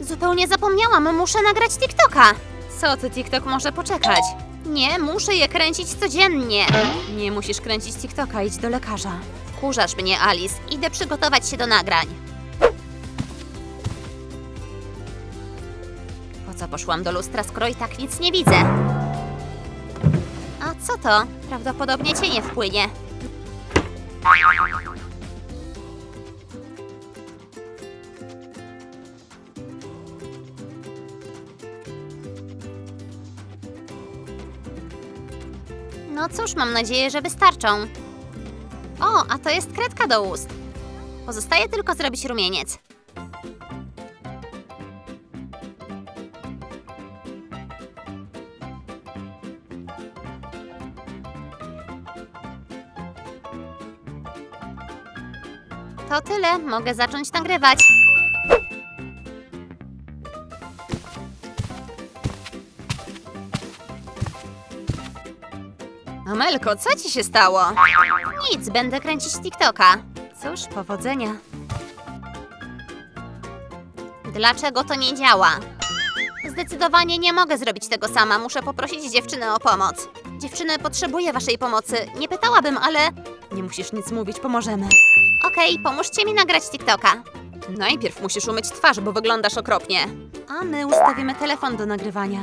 Zupełnie zapomniałam, muszę nagrać TikToka. Co ty, TikTok może poczekać? Nie, muszę je kręcić codziennie. Nie musisz kręcić TikToka, idź do lekarza. Wkurzasz mnie, Alice. Idę przygotować się do nagrań. Po co poszłam do lustra, skoro i tak nic nie widzę? A co to? Prawdopodobnie cienie wpłynie. No cóż, mam nadzieję, że wystarczą. O, a to jest kredka do ust. Pozostaje tylko zrobić rumieniec. To tyle, mogę zacząć nagrywać. Amelko, co ci się stało? Nic, będę kręcić TikToka. Cóż, powodzenia. Dlaczego to nie działa? Zdecydowanie nie mogę zrobić tego sama. Muszę poprosić dziewczynę o pomoc. Dziewczyny, potrzebuję waszej pomocy. Nie pytałabym, ale... Nie musisz nic mówić, pomożemy. Okej, pomóżcie mi nagrać TikToka. Najpierw musisz umyć twarz, bo wyglądasz okropnie. A my ustawimy telefon do nagrywania.